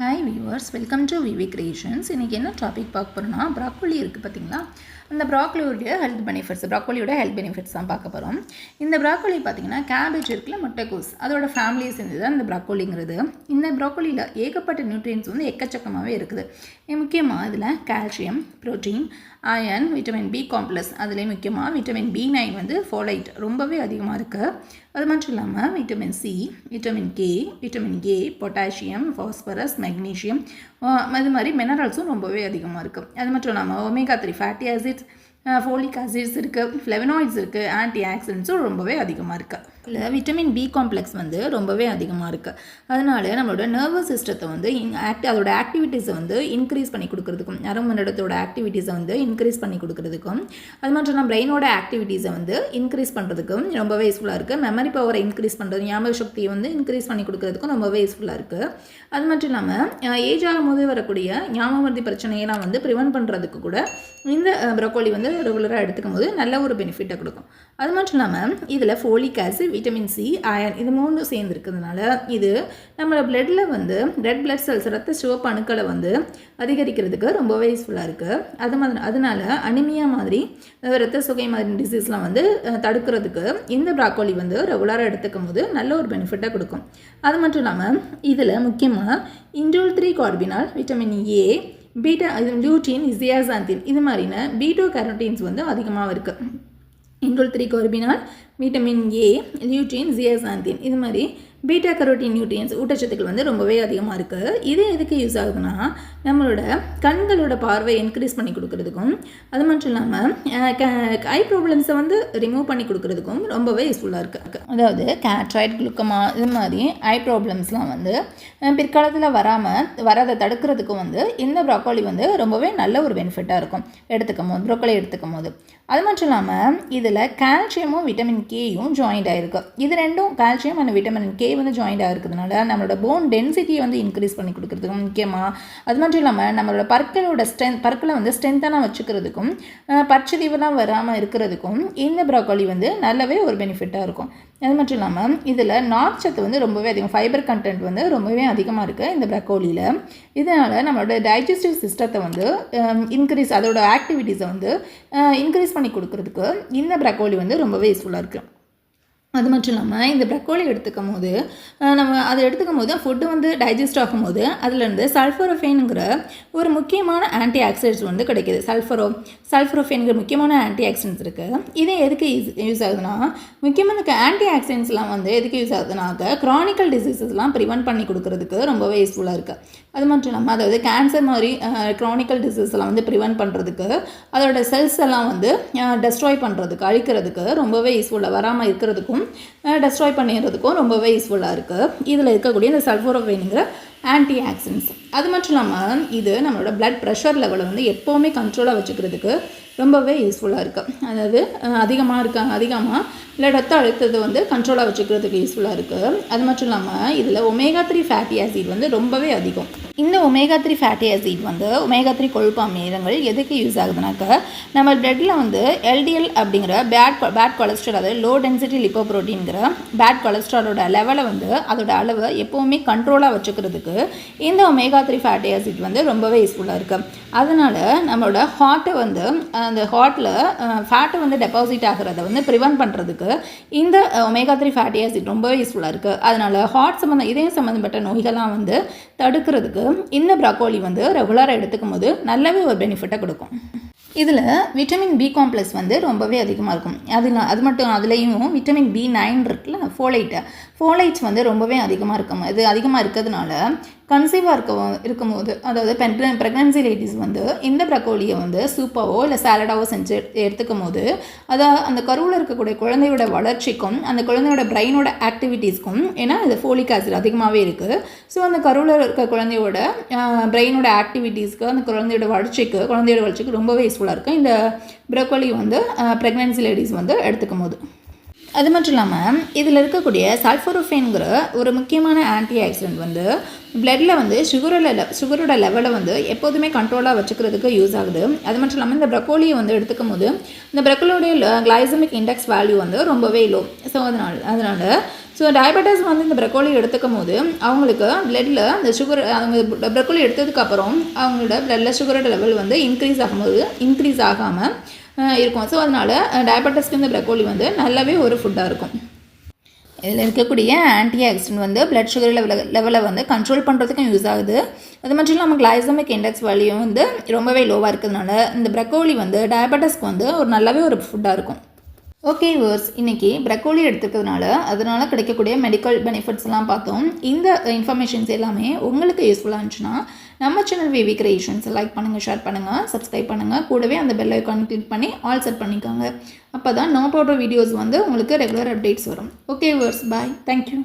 Hi viewers welcome to VV creations இன்றைக்கி என்ன topic பார்க்க போகிறோம்னா ப்ராக்கோலி இருக்குது பார்த்தீங்களா? அந்த ப்ராக்கோலியோடைய ஹெல்த் பெனிஃபிட்ஸ் ப்ராக்கோலியோட ஹெல்த் பெனிஃபிட்ஸ் தான் பார்க்க போகிறோம் இந்த ப்ராக்கோலி பார்த்தீங்கன்னா கேபேஜ் இருக்குல்ல முட்டைக்கோஸ். அதோட ஃபேமிலியை சேர்ந்தது தான் இந்த ப்ராக்கோலிங்கிறது இந்த ப்ராக்கோலியில் ஏகப்பட்ட நியூட்ரியன்ஸ் வந்து எக்கச்சக்கமாகவே இருக்குது. முக்கியமாக இதில் calcium protein iron vitamin B complex அதுலேயும் முக்கியமாக விட்டமின் பி நைன் வந்து ஃபோலைட் ரொம்பவே அதிகமாக இருக்குது அது மட்டும் இல்லாமல் vitamin C vitamin K vitamin A potassium phosphorus magnesium அது மாதிரி மினரல்ஸும் ரொம்பவே அதிகமாக இருக்குது அது மட்டும் இல்லாமல் omega three fatty acids folic acids இருக்குது ஃப்ளெவனாய்ட்ஸ் இருக்குது ஆன்டி ஆக்சிடென்ட்ஸும் ரொம்பவே அதிகமாக இருக்குது இல்லை விட்டமின் பி காம்ப்ளெக்ஸ் வந்து ரொம்பவே அதிகமாக இருக்குது அதனால நம்மளோட நர்வஸ் சிஸ்டத்தை வந்து ஆக்டி அதோட ஆக்டிவிட்டீஸை வந்து இன்க்ரீஸ் பண்ணி கொடுக்குறதுக்கும் நரம்பு மண்டலத்தோட ஆக்டிவிட்டீஸை வந்து இன்க்ரீஸ் பண்ணி கொடுக்குறதுக்கும் அது மட்டும் இல்லாமல் பிரெயினோட ஆக்டிவிட்டீஸை வந்து இன்க்ரீஸ் பண்ணுறதுக்கும் ரொம்பவே யூஸ்ஃபுல்லாக இருக்குது மெமரி பவரை இன்க்ரீஸ் பண்ணுறது ஞாபக சக்தியை வந்து இன்க்ரீஸ் பண்ணி கொடுக்குறதுக்கும் ரொம்பவே யூஸ்ஃபுல்லாக இருக்குது அது மட்டும் இல்லாமல் ஏஜ் ஆகும்போது வரக்கூடிய ஞாபகமர்த்தி பிரச்சனையெல்லாம் வந்து ப்ரிவென்ட் பண்ணுறதுக்கு கூட இந்த ப்ரொக்கோலி வந்து ரெகுலராக எடுத்துக்கும் போது நல்ல ஒரு பெனிஃபிட்டை கொடுக்கும். அது மட்டும் இல்லாமல் இதில் folic acid vitamin C iron இது மூணும் சேர்ந்துருக்கிறதுனால இது நம்மளோட பிளட்டில் வந்து ரெட் பிளட் செல்ஸ் ரத்த சிவப்பு அணுக்களை வந்து அதிகரிக்கிறதுக்கு ரொம்பவே யூஸ்ஃபுல்லாக இருக்குது அது மாதிரி அதனால அனிமியா மாதிரி ரத்த சுகை மாதிரி டிசீஸ்லாம் வந்து தடுக்கிறதுக்கு இந்த ப்ராக்கோலி வந்து ரெகுலராக எடுத்துக்கும் போது நல்ல ஒரு பெனிஃபிட்டை கொடுக்கும். அது மட்டும் இல்லாமல் இதில் முக்கியமாக indole three carbinol vitamin A beta இது லியூட்டின் இசியாசாந்தின் இது மாதிரின பீட்டோ கேரோட்டீன்ஸ் வந்து அதிகமாக இருக்குது indole three carbinol vitamin A lutein zeaxanthin இது மாதிரி பீட்டா கரோட்டின் நியூட்ரியன்ஸ் ஊட்டச்சத்துக்கள் வந்து ரொம்பவே அதிகமாக இருக்குது இது எதுக்கு யூஸ் ஆகுதுன்னா நம்மளோட கண்களோட பார்வை இன்க்ரீஸ் பண்ணி கொடுக்குறதுக்கும் அது மட்டும் இல்லாமல் ஐ ப்ராப்ளம்ஸை வந்து ரிமூவ் பண்ணி கொடுக்குறதுக்கும் ரொம்பவே யூஸ்ஃபுல்லாக இருக்குது அதாவது கேட்ராய்ட் குளுக்கமா இது மாதிரி ஐ ப்ராப்ளம்ஸ்லாம் வந்து பிற்காலத்தில் வராமல் வராத தடுக்கிறதுக்கும் வந்து இந்த ப்ராக்கோலி வந்து ரொம்பவே நல்ல ஒரு பெனிஃபிட்டாக இருக்கும். எடுத்துக்கும் போது ப்ரோக்கோலி எடுத்துக்கும் போது. அது மட்டும் இல்லாமல் இதில் கால்சியமும் விட்டமின் கேயும் ஜாயிண்ட் ஆகிருக்கு இது ரெண்டும் கால்சியம் அண்ட் விட்டமின் கே வந்து ஜாயிண்ட் ஆகிருக்கிறதுனால நம்மளோட போன் டென்சிட்டியை வந்து இன்க்ரீஸ் பண்ணி கொடுக்குறதுக்கு முக்கியமாக அது மட்டும் இல்லாமல் நம்மளோட பற்களோட ஸ்ட்ரென்த் பற்களை வந்து ஸ்ட்ரென்த்தான வச்சுக்கிறதுக்கும் பச்சதிவுலாம் வராமல் இருக்கிறதுக்கும் இந்த ப்ராக்கோலி வந்து நல்லாவே ஒரு பெனிஃபிட்டாக இருக்கும். அது மட்டும் இல்லாமல் இதில் நார்ச்சத்து வந்து ரொம்பவே அதிகம். ஃபைபர் கண்டென்ட் வந்து ரொம்பவே அதிகமாக இருக்குது இந்த ப்ரக்கோலியில் இதனால் நம்மளோட டைஜஸ்டிவ் சிஸ்டத்தை வந்து இன்க்ரீஸ் அதோட ஆக்டிவிட்டீஸை வந்து இன்க்ரீஸ் பண்ணி கொடுக்குறதுக்கு இந்த ப்ரக்கோலி வந்து ரொம்பவே யூஸ்ஃபுல்லாக இருக்குது அது மட்டும் இல்லாமல் இந்த ப்ரக்கோலி எடுத்துக்கும் போது நம்ம அதை எடுத்துக்கும் போது ஃபுட்டு வந்து டைஜஸ்ட் ஆகும்போது அதுலேருந்து சல்ஃபரோஃபேனுங்கிற ஒரு முக்கியமான ஆன்டி ஆக்சிடென்ட்ஸ் வந்து கிடைக்கிது. சல்ஃபரோ சல்ஃபரோஃபேனுங்கிற முக்கியமான ஆன்டி ஆக்சிடென்ட்ஸ் இருக்குது இது எதுக்கு யூஸ் யூஸ் ஆகுதுன்னா முக்கியமான ஆன்டி ஆக்சிடென்ட்ஸ்லாம் வந்து எதுக்கு யூஸ் ஆகுதுனாக்க க்ரானிக்கல் டிசீசஸ்லாம் ப்ரிவென்ட் பண்ணி கொடுக்குறதுக்கு ரொம்பவே யூஸ்ஃபுல்லாக இருக்குது அது மட்டும் இல்லாமல் அதாவது கேன்சர் மாதிரி க்ரானிக்கல் டிசீஸ்லாம் வந்து ப்ரிவென்ட் பண்ணுறதுக்கு அதோட செல்ஸ் எல்லாம் வந்து டெஸ்ட்ராய் பண்ணுறதுக்கு அழிக்கிறதுக்கு ரொம்பவே யூஸ்ஃபுல்லாக வராமல் இருக்கிறதுக்கும் டெஸ்ட்ராய் பண்ணிடுறதுக்கும் ரொம்பவே யூஸ்ஃபுல்லாக இருக்குது இதில் இருக்கக்கூடிய இந்த சல்ஃபோரோஃபைனுங்கிற ஆன்டி ஆக்சிடென்ட்ஸ் அது மட்டும் இல்லாமல் இது நம்மளோட பிளட் ப்ரெஷர் லெவலை வந்து எப்போவுமே கண்ட்ரோலாக வச்சுக்கிறதுக்கு ரொம்பவே யூஸ்ஃபுல்லாக இருக்குது அதாவது அதிகமாக இருக்காங்க அதிகமாக இல்லை ரத்த அழுத்தத்தை வந்து கண்ட்ரோலாக வச்சுக்கிறதுக்கு யூஸ்ஃபுல்லாக இருக்குது அது மட்டும் இல்லாமல் இதில் ஒமேகா த்ரீ ஃபேட்டி ஆசிட் வந்து ரொம்பவே அதிகம். இந்த ஒமேகா த்ரீ ஃபேட்டி ஆசிட் வந்து ஒமேகா த்ரீ கொழுப்பு அமிலங்கள் எதுக்கு யூஸ் ஆகுதுனாக்க நம்ம பிளட்டில் வந்து எல்டிஎல் அப்படிங்கிற பேட் பேட் கொலஸ்ட்ரால் அதாவது லோ டென்சிட்டி லிப்போ ப்ரோட்டீன்கிற பேட் கொலஸ்ட்ராலோட லெவலை வந்து அதோட அளவை எப்போவுமே கண்ட்ரோலாக வச்சுக்கிறதுக்கு இந்த ஒமேகா த்ரீ ஃபேட்டி ஆசிட் வந்து ரொம்பவே யூஸ்ஃபுல்லாக இருக்குது அதனால் நம்மளோட ஹார்ட்டை வந்து அந்த ஹார்ட்டில் ஃபேட்டை வந்து டெபாசிட் ஆகிறத வந்து ப்ரிவென்ட் பண்ணுறதுக்கு இந்த ஒமேகா த்ரீ ஃபேட்டி ஆசிட் ரொம்பவே யூஸ்ஃபுல்லாக இருக்குது அதனால் ஹார்ட் சம்மந்தம் இதயம் சம்மந்தப்பட்ட நோய்கள்லாம் வந்து தடுக்கிறதுக்கு இந்த ப்ராக்கோலி வந்து ரெகுலராக எடுத்துக்கும் போது நல்லாவே ஒரு பெனிஃபிட்டை கொடுக்கும். இதில் விட்டமின் பி காம்ப்ளெக்ஸ் வந்து ரொம்பவே அதிகமாக இருக்கும். அது அது மட்டும் அதுலேயும் விட்டமின் பி நைன் இருக்குல்ல ஃபோலைட்டு ஃபோலைட்ஸ் வந்து ரொம்பவே அதிகமாக இருக்கும். இது அதிகமாக இருக்கிறதுனால கன்சீவாக இருக்கவும் இருக்கும்போது அதாவது பென் ப்ரெக்னன்சி லேடிஸ் வந்து இந்த ப்ரக்கோலியை வந்து சூப்பாவோ இல்லை சாலடாவோ செஞ்சு எடுத்துக்கும் போது அதாவது அந்த கருவில் இருக்கக்கூடிய குழந்தையோட வளர்ச்சிக்கும் அந்த குழந்தையோட பிரெயினோட ஆக்டிவிட்டீஸ்க்கும் ஏன்னா இது ஃபோலிக் ஆசிட் அதிகமாகவே இருக்குது ஸோ அந்த கருவில் இருக்க குழந்தையோட பிரெயினோட ஆக்டிவிட்டீஸ்க்கு அந்த குழந்தையோட வளர்ச்சிக்கு குழந்தையோட வளர்ச்சிக்கு ரொம்பவே யூஸ்ஃபுல்லாக இருக்கும் இந்த ப்ரக்கோலி வந்து ப்ரெக்னன்சி லேடிஸ் வந்து எடுத்துக்கும் போது அது மட்டும் இல்லாமல் இதில் இருக்கக்கூடிய சல்ஃபரோஃபேனுங்கிற ஒரு முக்கியமான ஆன்டி ஆக்சிடென்ட் வந்து பிளட்டில் வந்து சுகரோட லெ சுகரோட லெவலை வந்து எப்போதுமே கண்ட்ரோலாக வச்சுக்கிறதுக்கு யூஸ் ஆகுது. அது மட்டும் இல்லாமல் இந்த ப்ரக்கோலியை வந்து எடுத்துக்கும் போது இந்த ப்ரக்கோலியோடைய கிளைசமிக் இண்டெக்ஸ் வேல்யூ வந்து ரொம்பவே லோ ஸோ அதனால் அதனால் ஸோ டயபெட்டிஸ் வந்து இந்த ப்ரக்கோலி எடுத்துக்கும் போது அவங்களுக்கு பிளட்டில் அந்த சுகர் அவங்க ப்ரக்கோலி எடுத்ததுக்கப்புறம் அவங்களோட பிளட்டில் சுகரோட லெவல் வந்து இன்க்ரீஸ் ஆகும்போது இன்க்ரீஸ் ஆகாமல் இருக்கும். ஸோ அதனால் டயபெட்டிஸ்க்கு இந்த ப்ரக்கோலி வந்து நல்லாவே ஒரு ஃபுட்டாக இருக்கும். இதில் இருக்கக்கூடிய ஆன்டி ஆக்சிடென்ட் வந்து பிளட் சுகர் லெவல லெவலை வந்து கண்ட்ரோல் பண்ணுறதுக்கும் யூஸ் ஆகுது. அது மட்டும் இல்லாமல் கிளைசமிக் இண்டெக்ஸ் வேல்யூ வந்து ரொம்பவே லோவாக இருக்கிறதுனால இந்த ப்ரக்கோலி வந்து டயபெட்டிஸ்க்கு வந்து ஒரு நல்லாவே ஒரு ஃபுட்டாக இருக்கும். ஓகே வேர்ஸ் இன்றைக்கி ப்ரக்கோலி எடுத்துக்கிறதுனால அதனால் கிடைக்கக்கூடிய மெடிக்கல் பெனிஃபிட்ஸ்லாம் பார்த்தோம். இந்த uh, இன்ஃபர்மேஷன்ஸ் எல்லாமே உங்களுக்கு யூஸ்ஃபுல்லாக இருந்துச்சுன்னா நம்ம சேனல் விவி கிரியேஷன்ஸ் லைக் பண்ணுங்கள் ஷேர் பண்ணுங்கள் சப்ஸ்கிரைப் பண்ணுங்கள் கூடவே அந்த பெல் ஐக்கான் கிளிக் பண்ணி ஆல் செட் பண்ணிக்கோங்க. அப்போ தான் நான் போடுற வீடியோஸ் வந்து உங்களுக்கு ரெகுலர் அப்டேட்ஸ் வரும். Okay viewers bye thank you